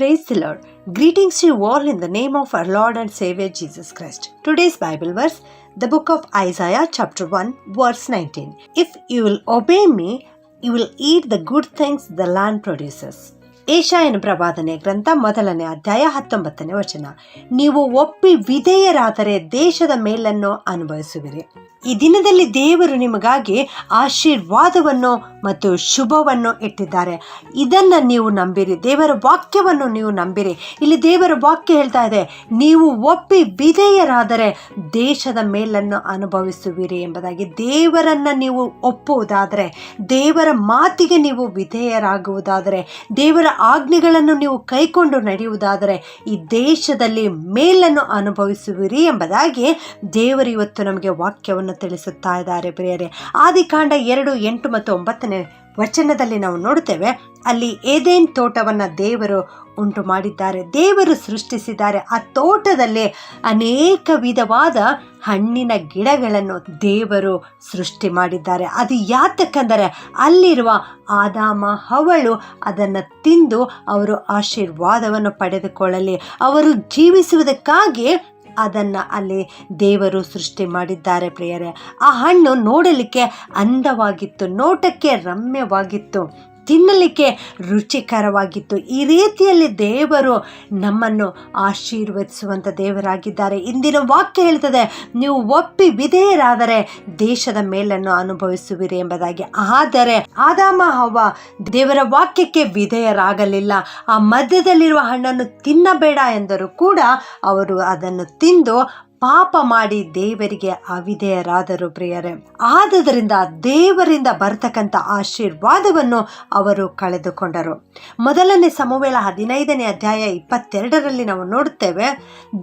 Praise the Lord. Greetings to you all in the name of our Lord and Savior Jesus Christ. Today's Bible verse, the book of Isaiah, chapter 1, verse 19. If you will obey me, you will eat the good things the land produces. ಏಷಾಯನ ಪ್ರವಾದನೆ ಗ್ರಂಥ ಮೊದಲನೇ ಅಧ್ಯಾಯ ಹತ್ತೊಂಬತ್ತನೇ ವಚನ. ನೀವು ಒಪ್ಪಿ ವಿಧೇಯರಾದರೆ ದೇಶದ ಮೇಲನ್ನು ಅನುಭವಿಸುವಿರಿ. ಈ ದಿನದಲ್ಲಿ ದೇವರು ನಿಮಗಾಗಿ ಆಶೀರ್ವಾದವನ್ನು ಮತ್ತು ಶುಭವನ್ನು ಇಟ್ಟಿದ್ದಾರೆ. ಇದನ್ನು ನೀವು ನಂಬಿರಿ. ದೇವರ ವಾಕ್ಯವನ್ನು ನೀವು ನಂಬಿರಿ. ಇಲ್ಲಿ ದೇವರ ವಾಕ್ಯ ಹೇಳ್ತಾ ಇದೆ, ನೀವು ಒಪ್ಪಿ ವಿಧೇಯರಾದರೆ ದೇಶದ ಮೇಲನ್ನು ಅನುಭವಿಸುವಿರಿ ಎಂಬುದಾಗಿ. ದೇವರನ್ನು ನೀವು ಒಪ್ಪುವುದಾದರೆ, ದೇವರ ಮಾತಿಗೆ ನೀವು ವಿಧೇಯರಾಗುವುದಾದರೆ, ದೇವರ ಆಜ್ಞೆಗಳನ್ನು ನೀವು ಕೈಕೊಂಡು ನಡೆಯುವುದಾದರೆ ಈ ದೇಶದಲ್ಲಿ ಮೇಲನ್ನು ಅನುಭವಿಸುವಿರಿ ಎಂಬುದಾಗಿ ದೇವರು ಇವತ್ತು ನಮಗೆ ವಾಕ್ಯವನ್ನು ತಿಳಿಸುತ್ತಾ ಇದ್ದಾರೆ ಪ್ರಿಯರೇ. ಆದಿಕಾಂಡ ಎರಡು ಎಂಟು ಮತ್ತು ಒಂಬತ್ತನೇ ವಚನದಲ್ಲಿ ನಾವು ನೋಡುತ್ತೇವೆ ಅಲ್ಲಿ ಏದೇನ್ ತೋಟವನ್ನು ದೇವರು ಉಂಟು ಮಾಡಿದ್ದಾರೆ, ದೇವರು ಸೃಷ್ಟಿಸಿದ್ದಾರೆ, ಆ ತೋಟದಲ್ಲಿ ಅನೇಕ ವಿಧವಾದ ಹಣ್ಣಿನ ಗಿಡಗಳನ್ನು ದೇವರು ಸೃಷ್ಟಿ ಮಾಡಿದ್ದಾರೆ. ಅದು ಯಾತಕ್ಕಂದರೆ ಅಲ್ಲಿರುವ ಆದಾಮ ಹವಳು ಅದನ್ನು ತಿಂದು ಅವರು ಆಶೀರ್ವಾದವನ್ನು ಪಡೆದುಕೊಳ್ಳಲಿ. ಅವರು ಜೀವಿಸುವುದಕ್ಕಾಗಿ ಅದನ್ನು ಅಲ್ಲಿ ದೇವರು ಸೃಷ್ಟಿ ಮಾಡಿದ್ದಾರೆ ಪ್ರಿಯರೇ. ಆ ಹಣ್ಣು ನೋಡಲಿಕ್ಕೆ ಅಂದವಾಗಿತ್ತು, ನೋಟಕ್ಕೆ ರಮ್ಯವಾಗಿತ್ತು. ತಿನ್ನಲಿಕ್ಕೆ ರುಚಿಕರವಾಗಿತ್ತು. ಈ ರೀತಿಯಲ್ಲಿ ದೇವರು ನಮ್ಮನ್ನು ಆಶೀರ್ವದಿಸುವಂಥ ದೇವರಾಗಿದ್ದಾರೆ. ಇಂದಿನ ವಾಕ್ಯ ಹೇಳ್ತದೆ, ನೀವು ಒಪ್ಪಿ ವಿಧೇಯರಾದರೆ ದೇಶದ ಮೇಲನ್ನು ಅನುಭವಿಸುವಿರಿ ಎಂಬುದಾಗಿ. ಆದರೆ ಆದಾಮ ಹವ ದೇವರ ವಾಕ್ಯಕ್ಕೆ ವಿಧೇಯರಾಗಲಿಲ್ಲ. ಆ ಮಧ್ಯದಲ್ಲಿರುವ ಹಣ್ಣನ್ನು ತಿನ್ನಬೇಡ ಎಂದರೂ ಕೂಡ ಅವರು ಅದನ್ನು ತಿಂದು ಪಾಪ ಮಾಡಿ ದೇವರಿಗೆ ಅವಿಧೇಯರಾದರು ಪ್ರಿಯರೇ. ಆದದರಿಂದ ದೇವರಿಂದ ಬರ್ತಕ್ಕಂಥ ಆಶೀರ್ವಾದವನ್ನು ಅವರು ಕಳೆದುಕೊಂಡರು. ಮೊದಲನೇ ಸಮವೇಳ ಹದಿನೈದನೇ ಅಧ್ಯಾಯ ಇಪ್ಪತ್ತೆರಡರಲ್ಲಿ ನಾವು ನೋಡುತ್ತೇವೆ,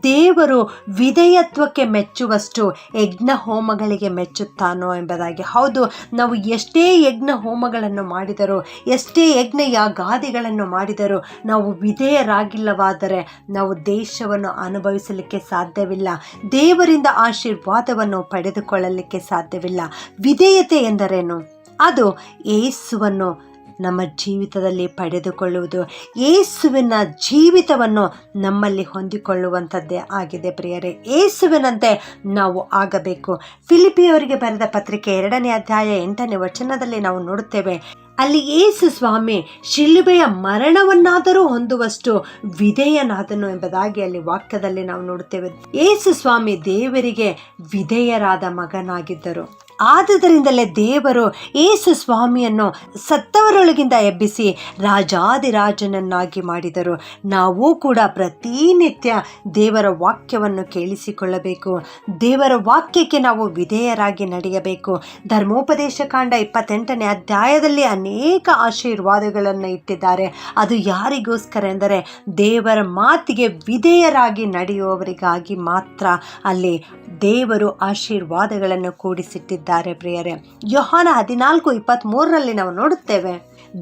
ದೇವರು ವಿಧೇಯತ್ವಕ್ಕೆ ಮೆಚ್ಚುವಷ್ಟು ಯಜ್ಞ ಹೋಮಗಳಿಗೆ ಮೆಚ್ಚುತ್ತಾನೋ ಎಂಬುದಾಗಿ. ಹೌದು, ನಾವು ಎಷ್ಟೇ ಯಜ್ಞ ಹೋಮಗಳನ್ನು ಮಾಡಿದರೂ, ಎಷ್ಟೇ ಯಜ್ಞ ಯಾಗಾದಿಗಳನ್ನು ಮಾಡಿದರೂ, ನಾವು ವಿಧೇಯರಾಗಿಲ್ಲವಾದರೆ ನಾವು ದೇಶವನ್ನು ಅನುಭವಿಸಲಿಕ್ಕೆ ಸಾಧ್ಯವಿಲ್ಲ. ದೇವರಿಂದ ಆಶೀರ್ವಾದವನ್ನು ಪಡೆದುಕೊಳ್ಳಲಿಕ್ಕೆ ಸಾಧ್ಯವಿಲ್ಲ. ವಿಧೇಯತೆ ಎಂದರೇನು? ಅದು ಏಸುವನ್ನು ನಮ್ಮ ಜೀವಿತದಲ್ಲಿ ಪಡೆದುಕೊಳ್ಳುವುದು. ಏಸುವಿನ ಜೀವಿತವನ್ನು ನಮ್ಮಲ್ಲಿ ಹೊಂದಿಕೊಳ್ಳುವಂಥದ್ದೇ ಆಗಿದೆ ಪ್ರಿಯರೇ. ಏಸುವಿನಂತೆ ನಾವು ಆಗಬೇಕು. ಫಿಲಿಪಿಯವರಿಗೆ ಬರೆದ ಪತ್ರಿಕೆ ಎರಡನೇ ಅಧ್ಯಾಯ ಎಂಟನೇ ವಚನದಲ್ಲಿ ನಾವು ನೋಡುತ್ತೇವೆ ಅಲ್ಲಿ ಏಸು ಸ್ವಾಮಿ ಶಿಲುಬೆಯ ಮರಣವನ್ನಾದರೂ ಹೊಂದುವಷ್ಟು ವಿಧೇಯನಾದನು ಎಂಬುದಾಗಿ ಅಲ್ಲಿ ವಾಕ್ಯದಲ್ಲಿ ನಾವು ನೋಡುತ್ತೇವೆ. ಏಸು ಸ್ವಾಮಿ ದೇವರಿಗೆ ವಿಧೇಯರಾದ ಮಗನಾಗಿದ್ದರು. ಆದುದರಿಂದಲೇ ದೇವರು ಏಸು ಸ್ವಾಮಿಯನ್ನು ಸತ್ತವರೊಳಗಿಂದ ಎಬ್ಬಿಸಿ ರಾಜಾದಿರಾಜನನ್ನಾಗಿ ಮಾಡಿದರು. ನಾವು ಕೂಡ ಪ್ರತಿನಿತ್ಯ ದೇವರ ವಾಕ್ಯವನ್ನು ಕೇಳಿಸಿಕೊಳ್ಳಬೇಕು. ದೇವರ ವಾಕ್ಯಕ್ಕೆ ನಾವು ವಿಧೇಯರಾಗಿ ನಡೆಯಬೇಕು. ಧರ್ಮೋಪದೇಶ ಕಾಂಡ ಇಪ್ಪತ್ತೆಂಟನೇ ಅಧ್ಯಾಯದಲ್ಲಿ ಅನೇಕ ಆಶೀರ್ವಾದಗಳನ್ನು ಇಟ್ಟಿದ್ದಾರೆ. ಅದು ಯಾರಿಗೋಸ್ಕರ ಎಂದರೆ ದೇವರ ಮಾತಿಗೆ ವಿಧೇಯರಾಗಿ ನಡೆಯುವವರಿಗಾಗಿ ಮಾತ್ರ. ಅಲ್ಲಿ ದೇವರು ಆಶೀರ್ವಾದಗಳನ್ನು ಕೂಡಿಸಿಟ್ಟಿದ್ದಾರೆ. ಪ್ರಿಯರೇ. ಯೋಹಾನ ಹದಿನಾಲ್ಕು ಇಪ್ಪತ್ತ್ಮೂರರಲ್ಲಿ ನಾವು ನೋಡುತ್ತೇವೆ,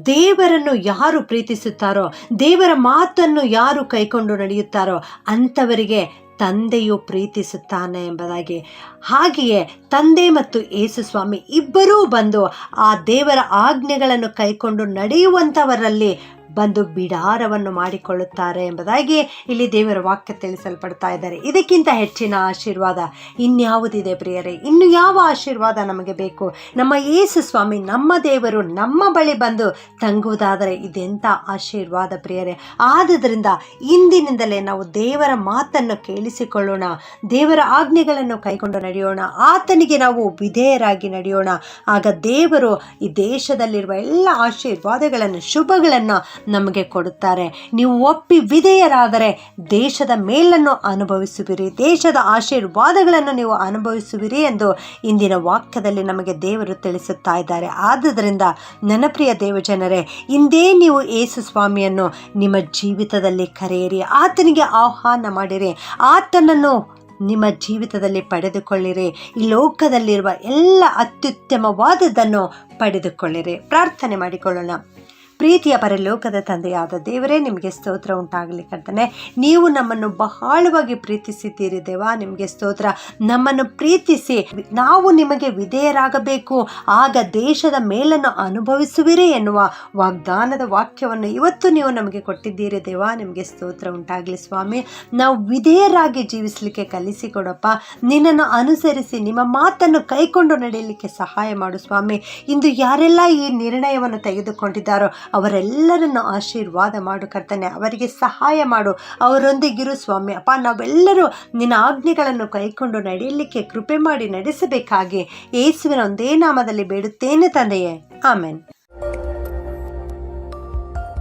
ದೇವರನ್ನು ಯಾರು ಪ್ರೀತಿಸುತ್ತಾರೋ, ದೇವರ ಮಾತನ್ನು ಯಾರು ಕೈಕೊಂಡು ನಡೆಯುತ್ತಾರೋ, ಅಂಥವರಿಗೆ ತಂದೆಯು ಪ್ರೀತಿಸುತ್ತಾನೆ ಎಂಬುದಾಗಿ. ಹಾಗೆಯೇ ತಂದೆ ಮತ್ತು ಯೇಸುಸ್ವಾಮಿ ಇಬ್ಬರೂ ಬಂದು ಆ ದೇವರ ಆಜ್ಞೆಗಳನ್ನು ಕೈಕೊಂಡು ನಡೆಯುವಂಥವರಲ್ಲಿ ಬಂದು ಬಿಡಾರವನ್ನು ಮಾಡಿಕೊಳ್ಳುತ್ತಾರೆ ಎಂಬುದಾಗಿ ಇಲ್ಲಿ ದೇವರ ವಾಕ್ಯ ತಿಳಿಸಲ್ಪಡ್ತಾ ಇದ್ದಾರೆ. ಇದಕ್ಕಿಂತ ಹೆಚ್ಚಿನ ಆಶೀರ್ವಾದ ಇನ್ಯಾವುದಿದೆ ಪ್ರಿಯರೇ? ಇನ್ನು ಯಾವ ಆಶೀರ್ವಾದ ನಮಗೆ ಬೇಕು? ನಮ್ಮ ಯೇಸು ಸ್ವಾಮಿ, ನಮ್ಮ ದೇವರು, ನಮ್ಮ ಬಳಿ ಬಂದು ತಂಗುವುದಾದರೆ ಇದೆಂಥ ಆಶೀರ್ವಾದ ಪ್ರಿಯರೇ? ಆದ್ದರಿಂದ ಇಂದಿನಿಂದಲೇ ನಾವು ದೇವರ ಮಾತನ್ನು ಕೇಳಿಸಿಕೊಳ್ಳೋಣ, ದೇವರ ಆಜ್ಞೆಗಳನ್ನು ಕೈಗೊಂಡು ನಡೆಯೋಣ, ಆತನಿಗೆ ನಾವು ವಿಧೇಯರಾಗಿ ನಡೆಯೋಣ. ಆಗ ದೇವರು ಈ ದೇಶದಲ್ಲಿರುವ ಎಲ್ಲ ಆಶೀರ್ವಾದಗಳನ್ನು, ಶುಭಗಳನ್ನು ನಮಗೆ ಕೊಡುತ್ತಾರೆ. ನೀವು ಒಪ್ಪಿ ವಿಧೇಯರಾದರೆ ದೇಶದ ಮೇಲನ್ನು ಅನುಭವಿಸುವಿರಿ, ದೇಶದ ಆಶೀರ್ವಾದಗಳನ್ನು ನೀವು ಅನುಭವಿಸುವಿರಿ ಎಂದು ಇಂದಿನ ವಾಕ್ಯದಲ್ಲಿ ನಮಗೆ ದೇವರು ತಿಳಿಸುತ್ತಾ ಇದ್ದಾರೆ. ಆದ್ದರಿಂದ ಪ್ರಿಯ ದೇವಜನರೇ, ಇಂದೇ ನೀವು ಯೇಸು ಸ್ವಾಮಿಯನ್ನು ನಿಮ್ಮ ಜೀವಿತದಲ್ಲಿ ಕರೆಯಿರಿ, ಆತನಿಗೆ ಆಹ್ವಾನ ಮಾಡಿರಿ, ಆತನನ್ನು ನಿಮ್ಮ ಜೀವಿತದಲ್ಲಿ ಪಡೆದುಕೊಳ್ಳಿರಿ, ಈ ಲೋಕದಲ್ಲಿರುವ ಎಲ್ಲ ಅತ್ಯುತ್ತಮವಾದದ್ದನ್ನು ಪಡೆದುಕೊಳ್ಳಿರಿ. ಪ್ರಾರ್ಥನೆ ಮಾಡಿಕೊಳ್ಳೋಣ. ಪ್ರೀತಿಯ ಪರಲೋಕದ ತಂದೆಯಾದ ದೇವರೇ, ನಿಮಗೆ ಸ್ತೋತ್ರ ಉಂಟಾಗಲಿ ಕರ್ತನೆ ನೀವು ನಮ್ಮನ್ನು ಬಹಳವಾಗಿ ಪ್ರೀತಿಸಿದ್ದೀರಿ ದೇವಾ, ನಿಮಗೆ ಸ್ತೋತ್ರ. ನಮ್ಮನ್ನು ಪ್ರೀತಿಸಿ, ನಾವು ನಿಮಗೆ ವಿಧೇಯರಾಗಬೇಕು. ಆಗ ದೇಶದ ಮೇಲನ್ನು ಅನುಭವಿಸುವಿರಿ ಎನ್ನುವ ವಾಗ್ದಾನದ ವಾಕ್ಯವನ್ನು ಇವತ್ತು ನೀವು ನಮಗೆ ಕೊಟ್ಟಿದ್ದೀರಿ ದೇವಾ, ನಿಮಗೆ ಸ್ತೋತ್ರ ಉಂಟಾಗಲಿ ಸ್ವಾಮಿ. ನಾವು ವಿಧೇಯರಾಗಿ ಜೀವಿಸಲಿಕ್ಕೆ ಕಲಿಸಿಕೊಡಪ್ಪ. ನಿನ್ನನ್ನು ಅನುಸರಿಸಿ, ನಿಮ್ಮ ಮಾತನ್ನು ಕೈಕೊಂಡು ನಡೆಯಲಿಕ್ಕೆ ಸಹಾಯ ಮಾಡು ಸ್ವಾಮಿ. ಇಂದು ಯಾರೆಲ್ಲ ಈ ನಿರ್ಣಯವನ್ನು ತೆಗೆದುಕೊಂಡಿದ್ದಾರೋ ಅವರೆಲ್ಲರನ್ನು ಆಶೀರ್ವಾದ ಮಾಡು ಕರ್ತನೆ, ಅವರಿಗೆ ಸಹಾಯ ಮಾಡು. ಅವರೊಂದಿಗಿರು ಸ್ವಾಮಿ. ಅಪ್ಪ, ನಾವೆಲ್ಲರೂ ನಿನ್ನ ಆಜ್ಞೆಗಳನ್ನು ಕೈಕೊಂಡು ನಡೆಯಲಿಕ್ಕೆ ಕೃಪೆ ಮಾಡಿ ನಡೆಸಬೇಕಾಗಿ. ಯೇಸುವಿನ ಒಂದೇ ನಾಮದಲ್ಲಿ ಬೇಡುತ್ತೇನೆ ತಂದೆಯೇ. ಆಮೇನ್.